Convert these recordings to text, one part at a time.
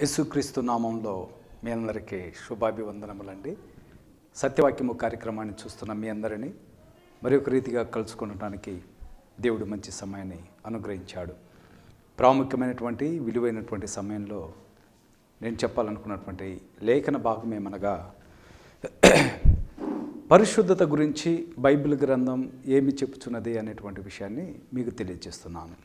యేసుక్రీస్తు నామంలో మీ అందరికీ శుభాభివందనములండి. సత్యవాక్యము కార్యక్రమాన్ని చూస్తున్న మీ అందరినీ మరి ఒక రీతిగా కలుసుకునడానికి దేవుడు మంచి సమయాన్ని అనుగ్రహించాడు. ప్రాముఖ్యమైనటువంటి విలువైనటువంటి సమయంలో నేను చెప్పాలనుకున్నటువంటి లేఖన భాగం ఏమనగా పరిశుద్ధత గురించి బైబిల్ గ్రంథం ఏమి చెప్పుచున్నది అనేటువంటి విషయాన్ని మీకు తెలియజేస్తున్నాను.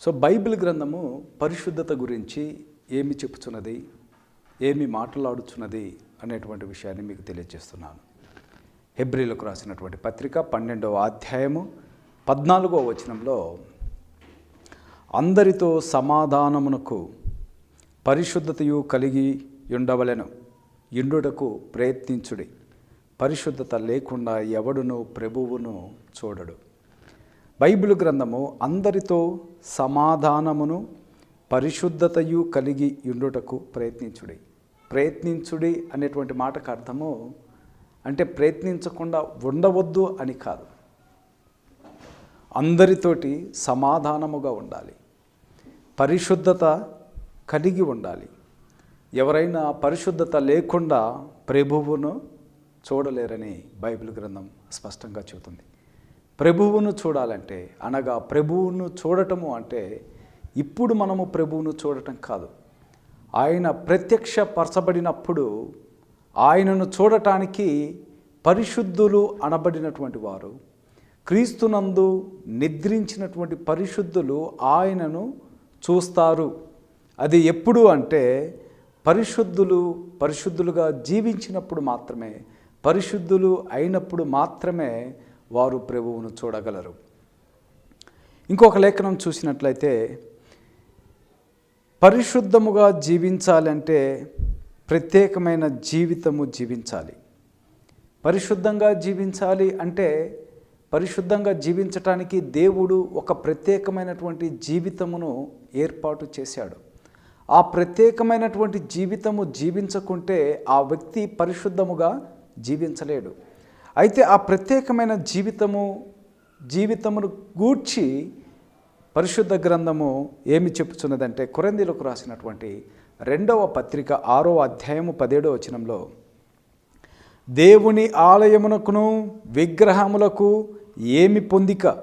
సో బైబిల్ గ్రంథము పరిశుద్ధత గురించి ఏమి చెప్పుచున్నది? ఏమి మాట్లాడుచున్నది? అనేటువంటి విషయాన్ని మీకు తెలియజేస్తున్నాను. హెబ్రిలకు రాసినటువంటి పత్రిక పన్నెండవ అధ్యాయము పద్నాలుగో వచనంలో అందరితో సమాధానమునకు పరిశుద్ధతయు కలిగి ఉండవలెను ఇండుటకు ప్రయత్నించుడి. పరిశుద్ధత లేకుండా ఎవడును ప్రభువును చూడడు. బైబిల్ గ్రంథము అందరితో సమాధానమును పరిశుద్ధతయు కలిగి ఉండుటకు ప్రయత్నించుడి. ప్రయత్నించుడి అనేటువంటి మాటకు అర్థము అంటే ప్రయత్నించకుండా ఉండవద్దు అని కాదు. అందరితోటి సమాధానముగా ఉండాలి. పరిశుద్ధత కలిగి ఉండాలి. ఎవరైనా పరిశుద్ధత లేకుండా ప్రభువును చూడలేరని బైబిల్ గ్రంథం స్పష్టంగా చెబుతుంది. ప్రభువును చూడాలంటే అనగా ప్రభువును చూడటము అంటే ఇప్పుడు మనము ప్రభువును చూడటం కాదు. ఆయన ప్రత్యక్ష పరచబడినప్పుడు ఆయనను చూడటానికి పరిశుద్ధులు అనబడినటువంటి వారు క్రీస్తునందు నిద్రించినటువంటి పరిశుద్ధులు ఆయనను చూస్తారు. అది ఎప్పుడు అంటే పరిశుద్ధులు పరిశుద్ధులుగా జీవించినప్పుడు మాత్రమే పరిశుద్ధులు అయినప్పుడు మాత్రమే వారు ప్రభువును చూడగలరు. ఇంకొక లేఖనం చూసినట్లయితే పరిశుద్ధముగా జీవించాలంటే ప్రత్యేకమైన జీవితము జీవించాలి. పరిశుద్ధంగా జీవించాలి అంటే పరిశుద్ధంగా జీవించటానికి దేవుడు ఒక ప్రత్యేకమైనటువంటి జీవితమును ఏర్పాటు చేశాడు. ఆ ప్రత్యేకమైనటువంటి జీవితము జీవించకుంటే ఆ వ్యక్తి పరిశుద్ధముగా జీవించలేడు. అయితే ఆ ప్రత్యేకమైన జీవితము జీవితమును గూర్చి పరిశుద్ధ గ్రంథము ఏమి చెప్పుచున్నదంటే కొరందీలకు రాసినటువంటి రెండవ పత్రిక ఆరో అధ్యాయము పదేడో వచనంలో దేవుని ఆలయమునకును విగ్రహములకు ఏమి పొందిక?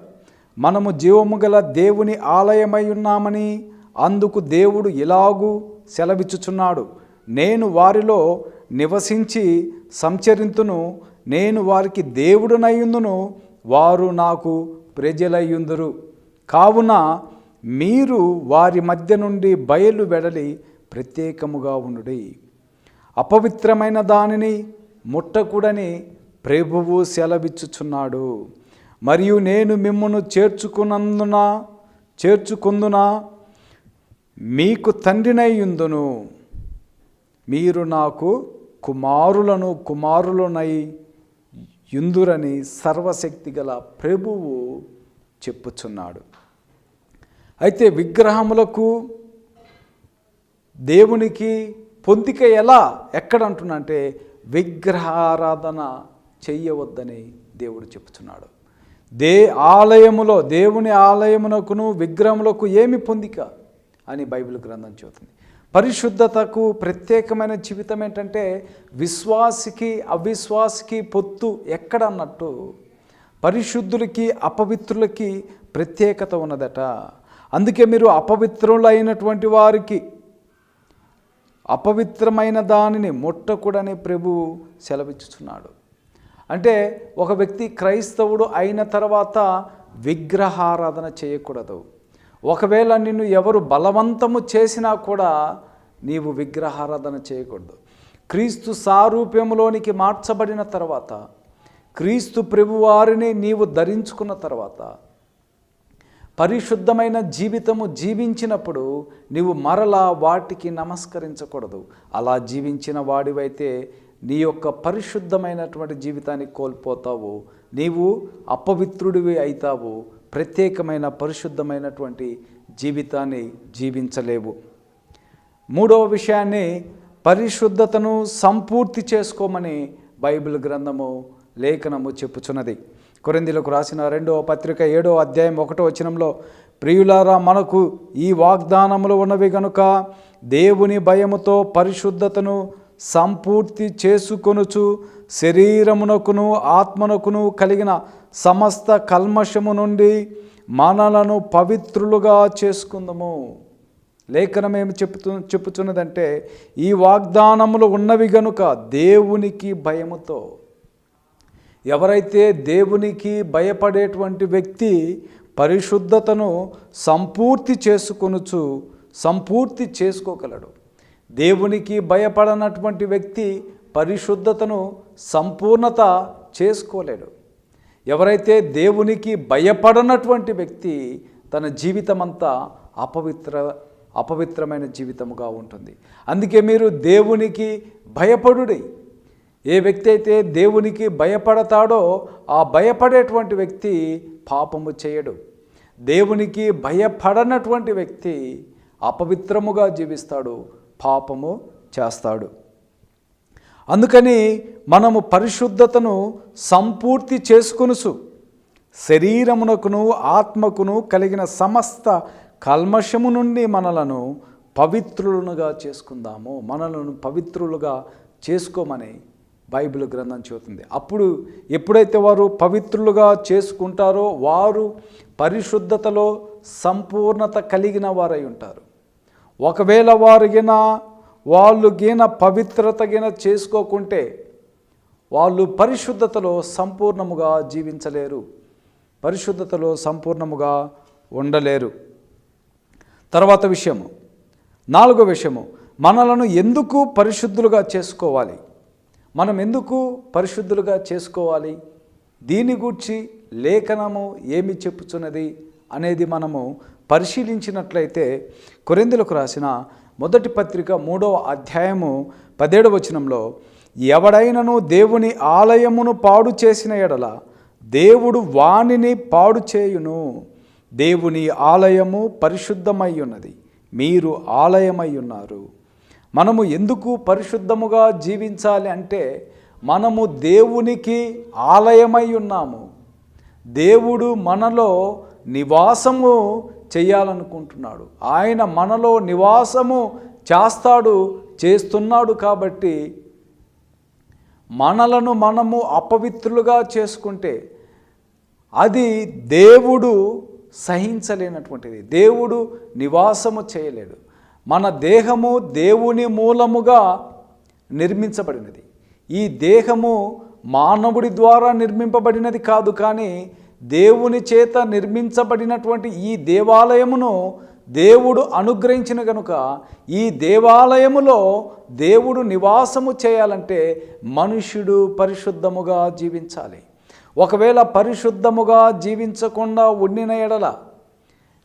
మనము జీవము గల దేవుని ఆలయమై ఉన్నామని అందుకు దేవుడు ఇలాగూ సెలవిచ్చుచున్నాడు. నేను వారిలో నివసించి సంచరింతును నేను వారికి దేవుడునయ్యుందును వారు నాకు ప్రజలయ్యుందురు కావున మీరు వారి మధ్య నుండి బయలు వెడలి ప్రత్యేకముగా ఉండుడి. అపవిత్రమైన దానిని ముట్టకూడని ప్రభువు సెలవిచ్చుచున్నాడు. మరియు నేను మిమ్మను చేర్చుకున్నందున చేర్చుకుందున మీకు తండ్రినయ్యుందును మీరు నాకు కుమారులను కుమారులనై యుందురని సర్వశక్తి గల ప్రభువు చెప్పుచున్నాడు. అయితే విగ్రహములకు దేవునికి పొందిక ఎలా? ఎక్కడ అంటున్నంటే విగ్రహారాధన చెయ్యవద్దని దేవుడు చెప్పుచున్నాడు. దే ఆలయములో దేవుని ఆలయమునకును విగ్రహములకు ఏమి పొందిక అని బైబిల్ గ్రంథం చెబుతుంది. పరిశుద్ధతకు ప్రత్యేకమైన జీవితం ఏంటంటే విశ్వాసికి అవిశ్వాసికి పొత్తు ఎక్కడ అన్నట్టు పరిశుద్ధులకి అపవిత్రులకి ప్రత్యేకత ఉన్నదట. అందుకే మీరు అపవిత్రులైనటువంటి వారికి అపవిత్రమైన దానిని ముట్టకూడని ప్రభు సెలవిచ్చుచున్నాడు. అంటే ఒక వ్యక్తి క్రైస్తవుడు అయిన తర్వాత విగ్రహారాధన చేయకూడదు. ఒకవేళ నిన్ను ఎవరు బలవంతము చేసినా కూడా నీవు విగ్రహారాధన చేయకూడదు. క్రీస్తు సారూప్యములోనికి మార్చబడిన తర్వాత క్రీస్తు ప్రభువారిని నీవు ధరించుకున్న తర్వాత పరిశుద్ధమైన జీవితము జీవించినప్పుడు నీవు మరలా వాటికి నమస్కరించకూడదు. అలా జీవించిన వాడివైతే నీ యొక్క పరిశుద్ధమైనటువంటి జీవితాన్ని కోల్పోతావు. నీవు అపవిత్రుడివి అవుతావు. ప్రత్యేకమైన పరిశుద్ధమైనటువంటి జీవితాన్ని జీవించలేవు. మూడవ విషయాన్ని పరిశుద్ధతను సంపూర్తి చేసుకోమని బైబిల్ గ్రంథము లేఖనము చెప్పుచున్నది. కొరిందిలకు రాసిన రెండవ పత్రిక ఏడో అధ్యాయం ఒకటో వచనంలో ప్రియులారా మనకు ఈ వాగ్దానములు ఉన్నవి గనుక దేవుని భయముతో పరిశుద్ధతను సంపూర్తి చేసుకొనుచు శరీరమునకును ఆత్మనకును కలిగిన సమస్త కల్మషము నుండి మనలను పవిత్రులుగా చేసుకుందాము. లేఖనం ఏమి చెప్తు చెప్పుచున్నదంటే ఈ వాగ్దానములు ఉన్నవి గనుక దేవునికి భయముతో. ఎవరైతే దేవునికి భయపడేటువంటి వ్యక్తి పరిశుద్ధతను సంపూర్తి చేసుకొనుచు సంపూర్తి చేసుకోగలడు. దేవునికి భయపడనటువంటి వ్యక్తి పరిశుద్ధతను సంపూర్ణత చేసుకోలేడు. ఎవరైతే దేవునికి భయపడనటువంటి వ్యక్తి తన జీవితమంతా అపవిత్ర అపవిత్రమైన జీవితముగా ఉంటుంది. అందుకే మీరు దేవునికి భయపడుడి. ఏ వ్యక్తి అయితే దేవునికి భయపడతాడో ఆ భయపడేటువంటి వ్యక్తి పాపము చేయడు. దేవునికి భయపడనటువంటి వ్యక్తి అపవిత్రముగా జీవిస్తాడు పాపము చేస్తాడు. అందుకని మనము పరిశుద్ధతను సంపూర్తి చేసుకునుసు శరీరమునకును ఆత్మకును కలిగిన సమస్త కల్మషము నుండి మనలను పవిత్రులుగా చేసుకుందాము. మనలను పవిత్రులుగా చేసుకోమని బైబిల్ గ్రంథం చెబుతుంది. అప్పుడు ఎప్పుడైతే వారు పవిత్రులుగా చేసుకుంటారో వారు పరిశుద్ధతలో సంపూర్ణత కలిగిన వారై ఉంటారు. ఒకవేళ వారిగిన వాళ్ళు గిన పవిత్రత గిన చేసుకోకుంటే వాళ్ళు పరిశుద్ధతలో సంపూర్ణముగా జీవించలేరు. పరిశుద్ధతలో సంపూర్ణముగా ఉండలేరు. తర్వాత విషయము. నాలుగో విషయము. మనలను ఎందుకు పరిశుద్ధులుగా చేసుకోవాలి? మనం ఎందుకు పరిశుద్ధులుగా చేసుకోవాలి? దీని గూర్చి లేఖనము ఏమి చెప్పుచున్నది అనేది మనము పరిశీలించినట్లయితే కొరిందులకు రాసిన మొదటి పత్రిక మూడవ అధ్యాయము పదేడవ వచనంలో ఎవడైనను దేవుని ఆలయమును పాడు చేసిన ఎడల దేవుడు వాణిని పాడు చేయును. దేవుని ఆలయము పరిశుద్ధమై ఉన్నది మీరు ఆలయమై ఉన్నారు మనము ఎందుకు పరిశుద్ధముగా జీవించాలి అంటే మనము దేవునికి ఆలయమై ఉన్నాము. దేవుడు మనలో నివాసము చేయాలనుకుంటున్నాడు. ఆయన మనలో నివాసము చేస్తాడు చేస్తున్నాడు కాబట్టి మనలను మనము అపవిత్రులుగా చేసుకుంటే అది దేవుడు సహించలేనటువంటిది. దేవుడు నివాసము చేయలేడు మన దేహము దేవుని మూలముగా నిర్మించబడినది. ఈ దేహము మానవుడి ద్వారా నిర్మింపబడినది కాదు కానీ దేవుని చేత నిర్మించబడినటువంటి ఈ దేవాలయమును దేవుడు అనుగ్రహించిన గనుక ఈ దేవాలయములో దేవుడు నివాసము చేయాలంటే మనుష్యుడు పరిశుద్ధముగా జీవించాలి. ఒకవేళ పరిశుద్ధముగా జీవించకుండా ఉండిన ఎడల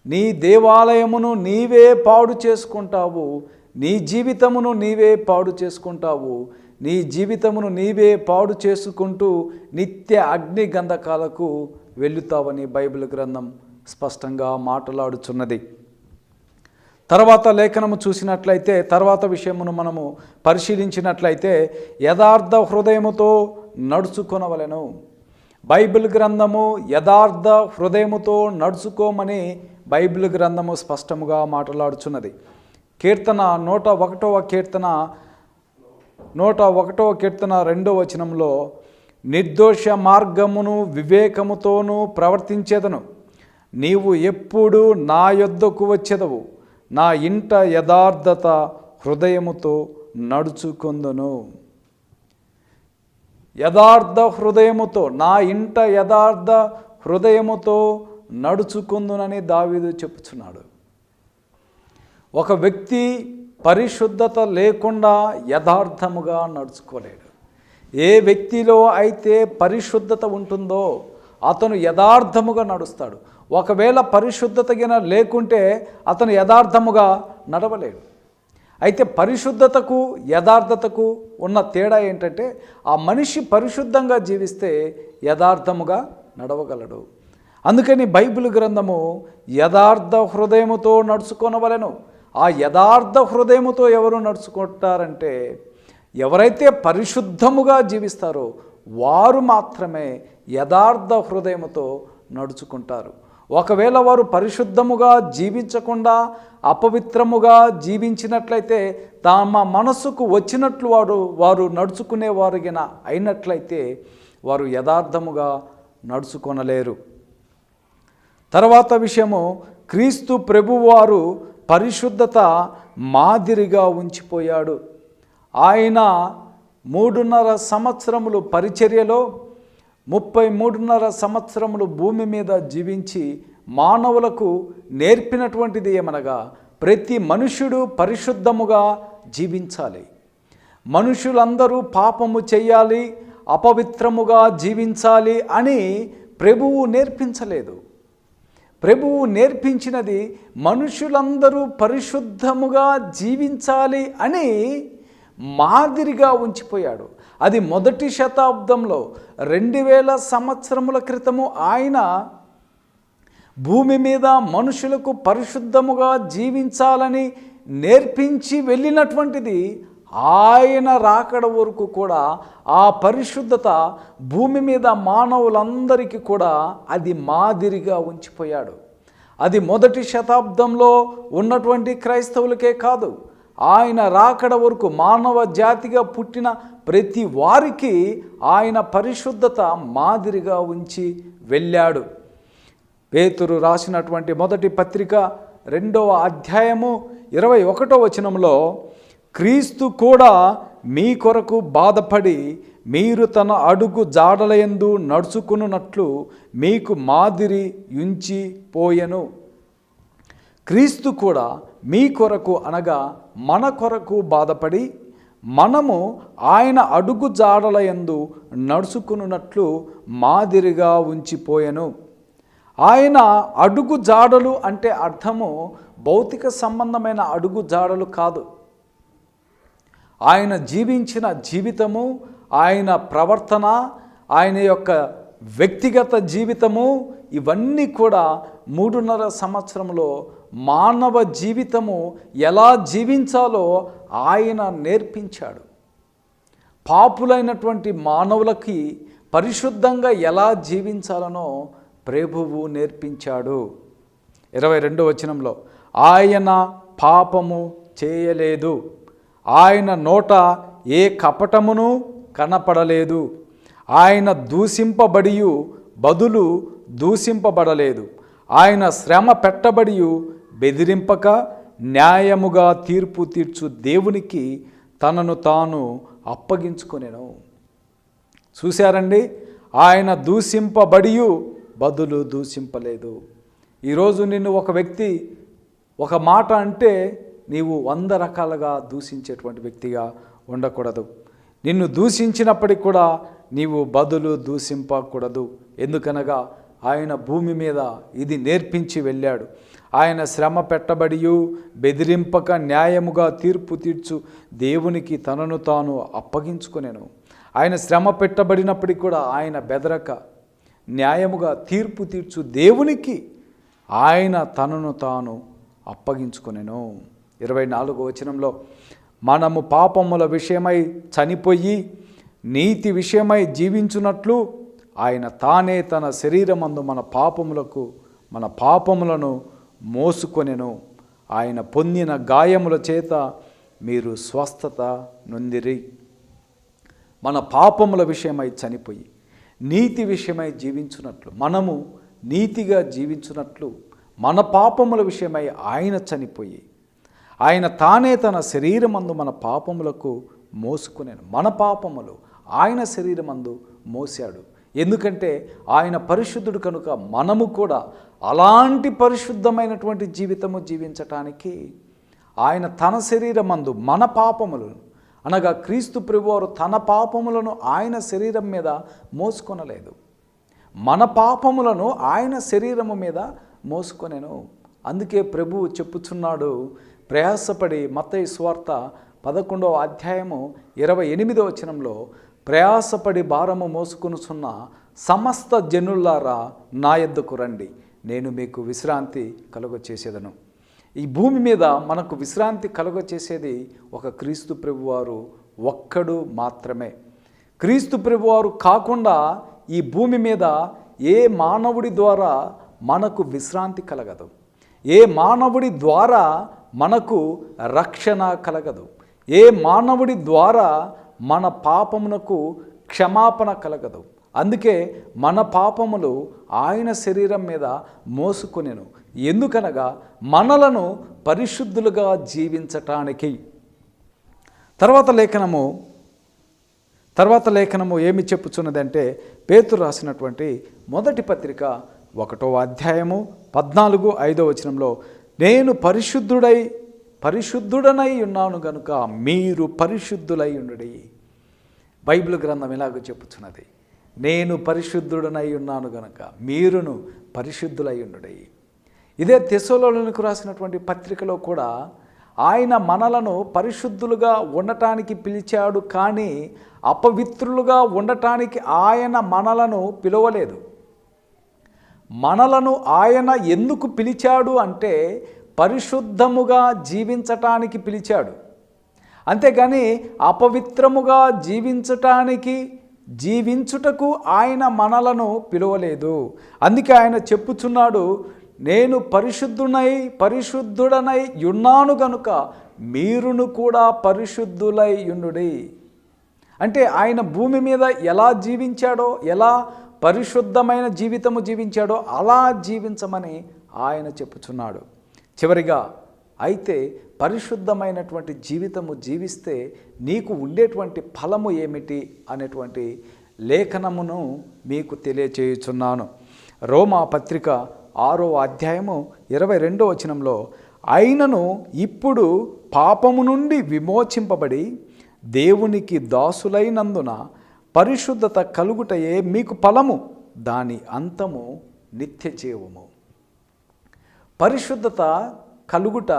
నీ దేవాలయమును నీవే పాడు చేసుకుంటావు నీ జీవితమును నీవే పాడు చేసుకుంటావు నీ జీవితమును నీవే పాడు చేసుకుంటూ నిత్య అగ్ని గంధకాలకు వెళ్ళుతావని బైబిల్ గ్రంథం స్పష్టంగా మాట్లాడుచున్నది. తర్వాత లేఖనము చూసినట్లయితే తర్వాత విషయమును మనము పరిశీలించినట్లయితే యథార్థ హృదయముతో నడుచుకొనవలెను. బైబిల్ గ్రంథము యథార్థ హృదయముతో నడుచుకోమని బైబిల్ గ్రంథము స్పష్టముగా మాట్లాడుచున్నది. కీర్తన నూట ఒకటవ కీర్తన నూట ఒకటవ కీర్తన రెండవ వచనంలో నిర్దోష మార్గమును వివేకముతోనూ ప్రవర్తించేదను. నీవు ఎప్పుడు నా యొద్దకు వచ్చేదవు. నా ఇంట యథార్థత హృదయముతో నడుచుకొందును. యథార్థ హృదయముతో నా ఇంట యథార్థ హృదయముతో నడుచుకుందునని దావీదు చెప్పుచున్నాడు. ఒక వ్యక్తి పరిశుద్ధత లేకుండా యథార్థముగా నడుచుకోలేడు. ఏ వ్యక్తిలో అయితే పరిశుద్ధత ఉంటుందో అతను యథార్థముగా నడుస్తాడు. ఒకవేళ పరిశుద్ధత గిన లేకుంటే అతను యథార్థముగా నడవలేడు. అయితే పరిశుద్ధతకు యథార్థతకు ఉన్న తేడా ఏంటంటే ఆ మనిషి పరిశుద్ధంగా జీవిస్తే యథార్థముగా నడవగలడు. అందుకని బైబిల్ గ్రంథము యథార్థ హృదయముతో నడుచుకొనవలను. ఆ యథార్థ హృదయముతో ఎవరు నడుచుకుంటారంటే ఎవరైతే పరిశుద్ధముగా జీవిస్తారో వారు మాత్రమే యథార్థ హృదయముతో నడుచుకుంటారు. ఒకవేళ వారు పరిశుద్ధముగా జీవించకుండా అపవిత్రముగా జీవించినట్లయితే తమ మనసుకు వచ్చినట్లు వాడు వారు నడుచుకునేవారుగిన అయినట్లయితే వారు యథార్థముగా నడుచుకొనలేరు. తర్వాత విషయము క్రీస్తు ప్రభువారు పరిశుద్ధత మాదిరిగా ఉంచిపోయాడు. ఆయన మూడున్నర సంవత్సరములు పరిచర్యలో ముప్పై మూడున్నర సంవత్సరములు భూమి మీద జీవించి మానవులకు నేర్పినటువంటిది ఏమనగా ప్రతి మనుష్యుడు పరిశుద్ధముగా జీవించాలి. మనుషులందరూ పాపము చేయాలి అపవిత్రముగా జీవించాలి అని ప్రభువు నేర్పించలేదు. ప్రభువు నేర్పించినది మనుషులందరూ పరిశుద్ధముగా జీవించాలి అని మాదిరిగా ఉంచిపోయాడు. అది మొదటి శతాబ్దంలో రెండు వేల సంవత్సరముల క్రితము ఆయన భూమి మీద మనుషులకు పరిశుద్ధముగా జీవించాలని నేర్పించి వెళ్ళినటువంటిది ఆయన రాకడ వరకు కూడా ఆ పరిశుద్ధత భూమి మీద మానవులందరికీ కూడా అది మాదిరిగా ఉంచిపోయాడు. అది మొదటి శతాబ్దంలో ఉన్నటువంటి క్రైస్తవులకే కాదు. ఆయన రాకడ వరకు మానవ జాతిగా పుట్టిన ప్రతి వారికి ఆయన పరిశుద్ధత మాదిరిగా ఉంచి వెళ్ళాడు. పేతురు రాసినటువంటి మొదటి పత్రిక రెండవ అధ్యాయము ఇరవై ఒకటో వచనంలో క్రీస్తు కూడా మీ కొరకు బాధపడి మీరు తన అడుగు జాడలయందు నడుచుకున్నట్లు మీకు మాదిరి ఉంచి పోయెను. క్రీస్తు కూడా మీ కొరకు అనగా మన కొరకు బాధపడి మనము ఆయన అడుగు జాడలయందు నడుచుకున్నట్లు మాదిరిగా ఉంచిపోయెను. ఆయన అడుగు జాడలు అంటే అర్థము భౌతిక సంబంధమైన అడుగు జాడలు కాదు. ఆయన జీవించిన జీవితము ఆయన ప్రవర్తన ఆయన యొక్క వ్యక్తిగత జీవితము ఇవన్నీ కూడా మూడున్నర సంవత్సరంలో మానవ జీవితము ఎలా జీవించాలో ఆయన నేర్పించాడు. పాపులైనటువంటి మానవులకి పరిశుద్ధంగా ఎలా జీవించాలనో ప్రభువు నేర్పించాడు. ఇరవై రెండో వచనంలో ఆయన పాపము చేయలేదు. ఆయన నోట ఏ కపటమును కనపడలేదు. ఆయన దూషింపబడియు బదులు దూషింపబడలేదు. ఆయన శ్రమ పెట్టబడియు బెదిరింపక న్యాయముగా తీర్పు తీర్చు దేవునికి తనను తాను అప్పగించుకొనెను. చూశారండి? ఆయన దూషింపబడియు బదులు దూషింపలేదు. ఈరోజు నిన్ను ఒక వ్యక్తి ఒక మాట అంటే నీవు వంద రకాలుగా దూషించేటువంటి వ్యక్తిగా ఉండకూడదు. నిన్ను దూషించినప్పటికి కూడా నీవు బదులు దూషింపకూడదు. ఎందుకనగా ఆయన భూమి మీద ఇది నేర్పించి వెళ్ళాడు. ఆయన శ్రమ పెట్టబడియు బెదిరింపక న్యాయముగా తీర్పు తీర్చు దేవునికి తనను తాను అప్పగించుకునేను. ఆయన శ్రమ పెట్టబడినప్పటికీ కూడా ఆయన బెదరక న్యాయముగా తీర్పు తీర్చు దేవునికి ఆయన తనను తాను అప్పగించుకునేను. ఇరవై నాలుగో వచనంలో మనము పాపముల విషయమై చనిపోయి నీతి విషయమై జీవించున్నట్లు ఆయన తానే తన శరీరమందు మన పాపములకు మన పాపములను మోసుకొనెను. ఆయన పొందిన గాయముల చేత మీరు స్వస్థత నొందిరి. మన పాపముల విషయమై చనిపోయి నీతి విషయమై జీవించున్నట్లు మనము నీతిగా జీవించున్నట్లు మన పాపముల విషయమై ఆయన చనిపోయి ఆయన తానే తన శరీరమందు మన పాపములకు మోసుకునేను. మన పాపములు ఆయన శరీరమందు మోసాడు ఎందుకంటే ఆయన పరిశుద్ధుడు కనుక మనము కూడా అలాంటి పరిశుద్ధమైనటువంటి జీవితము జీవించటానికి ఆయన తన శరీరమందు మన పాపములను అనగా క్రీస్తు ప్రభువారు తన పాపములను ఆయన శరీరం మీద మోసుకొనలేదు. మన పాపములను ఆయన శరీరము మీద మోసుకొనెను. అందుకే ప్రభువు చెప్పుచున్నాడు ప్రయాసపడి మత్తయి స్వార్త పదకొండవ అధ్యాయము ఇరవై ఎనిమిదవ వచనంలో ప్రయాసపడి భారము మోసుకొనుచున్న సమస్త జనులారా నా ఎద్దుకు రండి. నేను మీకు విశ్రాంతి కలుగ చేసేదను ఈ భూమి మీద మనకు విశ్రాంతి కలుగ చేసేది ఒక క్రీస్తు ప్రభువారు ఒక్కడు మాత్రమే. క్రీస్తు ప్రభువారు కాకుండా ఈ భూమి మీద ఏ మానవుడి ద్వారా మనకు విశ్రాంతి కలగదు. ఏ మానవుడి ద్వారా మనకు రక్షణ కలగదు. ఏ మానవుడి ద్వారా మన పాపమునకు క్షమాపణ కలగదు. అందుకే మన పాపములు ఆయన శరీరం మీద మోసుకొనెను. ఎందుకనగా మనలను పరిశుద్ధులుగా జీవించటానికి. తర్వాత లేఖనము తర్వాత లేఖనము ఏమి చెప్పుచున్నదంటే పేతురు రాసినటువంటి మొదటి పత్రిక ఒకటో అధ్యాయము పద్నాలుగు ఐదో వచనంలో నేను పరిశుద్ధుడై పరిశుద్ధుడనై ఉన్నాను గనుక మీరు పరిశుద్ధులై ఉండడి. బైబిల్ గ్రంథం ఇలాగ చెప్పుచున్నది. నేను పరిశుద్ధుడనై ఉన్నాను గనక మీరును పరిశుద్ధులై ఇదే తెసోలోనికి రాసినటువంటి పత్రికలో కూడా ఆయన మనలను పరిశుద్ధులుగా ఉండటానికి పిలిచాడు కానీ అపవిత్రులుగా ఉండటానికి ఆయన మనలను పిలవలేదు. మనలను ఆయన ఎందుకు పిలిచాడు అంటే పరిశుద్ధముగా జీవించటానికి పిలిచాడు. అంతేగాని అపవిత్రముగా జీవించటానికి జీవించుటకు ఆయన మనలను పిలువలేదు. అందుకే ఆయన చెప్పుచున్నాడు నేను పరిశుద్ధునై పరిశుద్ధుడనై ఉన్నాను గనుక మీరును కూడా పరిశుద్ధులై ఉండుడి. అంటే ఆయన భూమి మీద ఎలా జీవించాడో ఎలా పరిశుద్ధమైన జీవితము జీవించాడో అలా జీవించమని ఆయన చెప్పుచున్నాడు. చివరిగా అయితే పరిశుద్ధమైనటువంటి జీవితము జీవిస్తే నీకు ఉండేటువంటి ఫలము ఏమిటి అనేటువంటి లేఖనమును మీకు తెలియచేయుచున్నాను. రోమా పత్రిక ఆరో అధ్యాయము ఇరవై రెండో వచనంలో అయినను ఇప్పుడు పాపము నుండి విమోచింపబడి దేవునికి దాసులైనందున పరిశుద్ధత కలుగుటయే మీకు ఫలము దాని అంతము నిత్య జీవము పరిశుద్ధత కలుగుట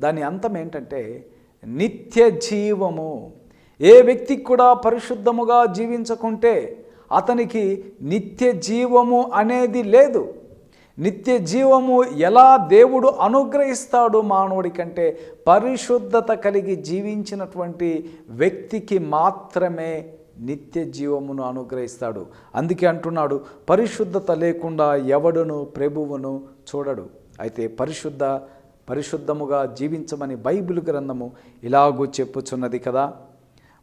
దాని అంతం ఏంటంటే నిత్య జీవము. ఏ వ్యక్తికి కూడా పరిశుద్ధముగా జీవించకుంటే అతనికి నిత్య జీవము అనేది లేదు. నిత్య జీవము ఎలా దేవుడు అనుగ్రహిస్తాడు మానవుడి కంటే పరిశుద్ధత కలిగి జీవించినటువంటి వ్యక్తికి మాత్రమే నిత్య జీవమును అనుగ్రహిస్తాడు. అందుకే అంటున్నాడు పరిశుద్ధత లేకుండా ఎవడును ప్రభువును చూడడు. అయితే పరిశుద్ధ పరిశుద్ధముగా జీవించమని బైబిల్ గ్రంథము ఇలాగూ చెప్పుచున్నది కదా.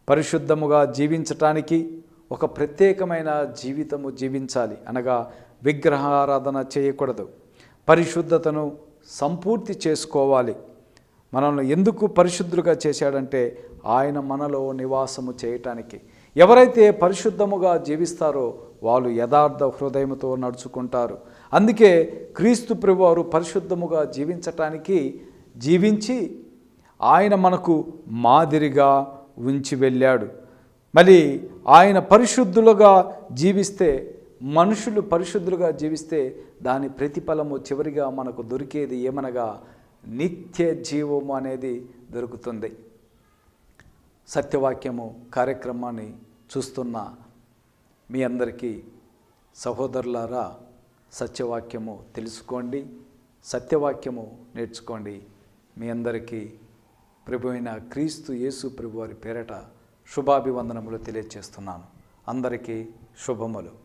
పరిశుద్ధముగా జీవించటానికి ఒక ప్రత్యేకమైన జీవితము జీవించాలి అనగా విగ్రహారాధన చేయకూడదు. పరిశుద్ధతను సంపూర్తి చేసుకోవాలి. మనల్ని ఎందుకు పరిశుద్ధులుగా చేశాడంటే ఆయన మనలో నివాసము చేయటానికి. ఎవరైతే పరిశుద్ధముగా జీవిస్తారో వాళ్ళు యథార్థ హృదయముతో నడుచుకుంటారు. అందుకే క్రీస్తు ప్రభువారు పరిశుద్ధముగా జీవించటానికి జీవించి ఆయన మనకు మాదిరిగా ఉంచి వెళ్ళాడు. మరి ఆయన పరిశుద్ధులుగా జీవిస్తే మనుషులు పరిశుద్ధులుగా జీవిస్తే దాని ప్రతిఫలము చివరిగా మనకు దొరికేది ఏమనగా నిత్య జీవము అనేది దొరుకుతుంది. సత్యవాక్యము కార్యక్రమాన్ని చూస్తున్న మీ అందరికీ సహోదరులారా సత్యవాక్యము తెలుసుకోండి సత్యవాక్యము నేర్చుకోండి. మీ అందరికీ ప్రభు అయిన క్రీస్తు యేసు ప్రభు వారి పేరట శుభాభివందనములు తెలియజేస్తున్నాను అందరికీ శుభములు.